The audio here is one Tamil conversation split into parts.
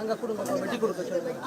அங்கே கொடுங்க வெட்டி கொடுக்க சொல்லுங்க.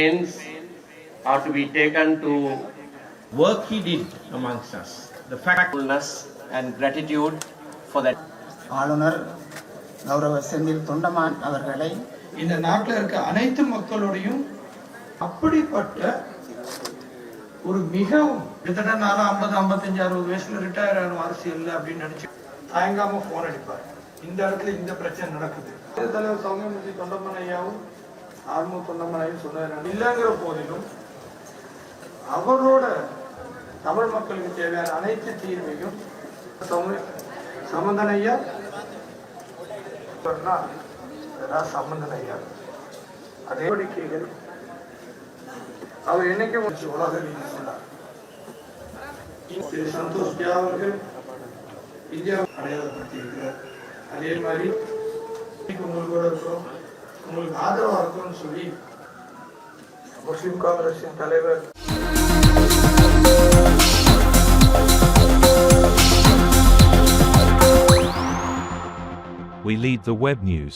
Pains are to be taken to work he did amongst us. The factfulness and gratitude for that. ஆளுநர் கௌரவ செந்தில் தொண்டமான் அவர்களை இந்த நாட்டில் இருக்க அனைத்து மக்களோடையும் அப்படிப்பட்ட ஒரு மிகவும் கிட்டத்தட்ட நானும் ஐம்பது ஐம்பத்தஞ்சு அறுபது வயசுல ரிட்டையர் ஆகணும் அரசியல் அப்படின்னு நினைச்சு தயங்காம போன் அடிப்பார் இந்த இடத்துல இந்த பிரச்சனை நடக்குது தலைவர் சௌமியமூர்த்தி தொண்டமன் ஐயாவும் ஆர்மு தொண்டமன் ஐயாவும் இல்லைங்கிற போதிலும் அவரோட தமிழ் மக்களுக்கு தேவையான அனைத்து தீர்வையும் சௌமிய சொன்னால் சம்பந்தனையா அதே நடவடிக்கைகள் அவர் என்னைக்கு வச்சு உலக சொன்னார். திரு சந்தோஷ் ஜா அவர்கள் இந்தியா அடையாளப்படுத்தியிருக்கிறார். அதே மாதிரி உங்களுக்கு கூட இருக்கிறோம் உங்களுக்கு ஆதரவா இருக்கும்னு சொல்லி முஸ்லிம் காங்கிரஸின் தலைவர் We lead the web news.